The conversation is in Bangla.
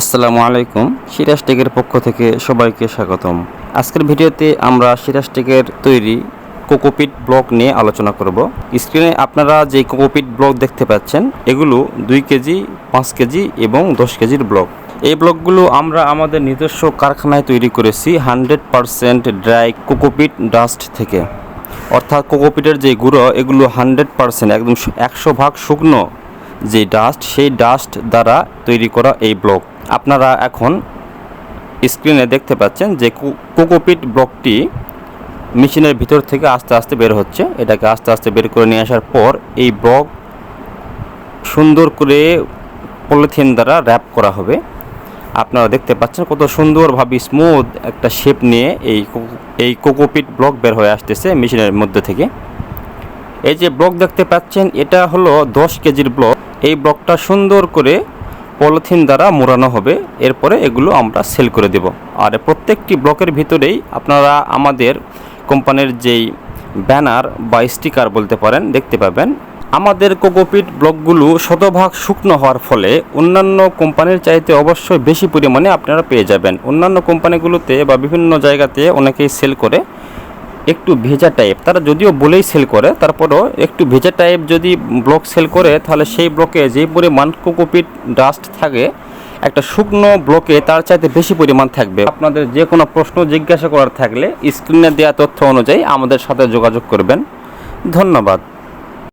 আসসালামু আলাইকুম, সিরাজ টেকের পক্ষ থেকে সবাইকে স্বাগতম। আজকের ভিডিওতে আমরা সিরাজ টেকের তৈরি কোকোপিট ব্লক নিয়ে আলোচনা করব। স্ক্রিনে আপনারা যে কোকোপিট ব্লক দেখতে পাচ্ছেন, এগুলো দুই কেজি, পাঁচ কেজি এবং দশ কেজির ব্লক। এই ব্লকগুলো আমরা আমাদের নিজস্ব কারখানায় তৈরি করেছি hundred percent dry cocopeat dust থেকে। অর্থাৎ কোকোপিটের যে গুঁড়ো, এগুলো হান্ড্রেড পারসেন্ট একদম একশো ভাগ শুকনো যে ডাস্ট, সেই ডাস্ট দ্বারা তৈরি করা এই ব্লক। আপনারা এখন স্ক্রিনে দেখতে পাচ্ছেন যে কোকোপিট ব্লকটি মেশিনের ভিতর থেকে আস্তে আস্তে বের হচ্ছে। এটাকে আস্তে আস্তে বের করে নিয়ে আসার পর এই ব্লক সুন্দর করে পলিথিন দ্বারা র্যাপ করা হবে। আপনারা দেখতে পাচ্ছেন কত সুন্দরভাবে স্মুথ একটা শেপ নিয়ে এই এই কোকোপিট ব্লক বের হয়ে আসতেছে মেশিনের মধ্যে থেকে। এই যে ব্লক দেখতে পাচ্ছেন, এটা হলো দশ কেজির ব্লক। এই ব্লকটা সুন্দর করে পলিথিন দ্বারা মোড়ানো হবে। এরপরে এগুলো আমরা সেল করে দেব। আর প্রত্যেকটি ব্লকের ভিতরেই আপনারা আমাদের কোম্পানির যেই ব্যানার বা স্টিকার বলতে পারেন, দেখতে পাবেন। আমাদের কোকোপিট ব্লকগুলো শতভাগ শুকনো হওয়ার ফলে অন্যান্য কোম্পানির চাইতে অবশ্যই বেশি পরিমাণে আপনারা পেয়ে যাবেন। অন্যান্য কোম্পানিগুলোতে বা বিভিন্ন জায়গাতে অনেকেই সেল করে একটু ভেজা টাইপ তারা যদিও বলেই সেল করে, তারপরেও একটু ভেজা টাইপ যদি ব্লক সেল করে, তাহলে সেই ব্লকে যে পরিমাণ কোকোপিট ডাস্ট থাকে, একটা শুকনো ব্লকে তার চাইতে বেশি পরিমাণ থাকবে। আপনাদের যে কোনো প্রশ্ন জিজ্ঞাসা করার থাকলে স্ক্রিনে দেওয়া তথ্য অনুযায়ী আমাদের সাথে যোগাযোগ করবেন। ধন্যবাদ।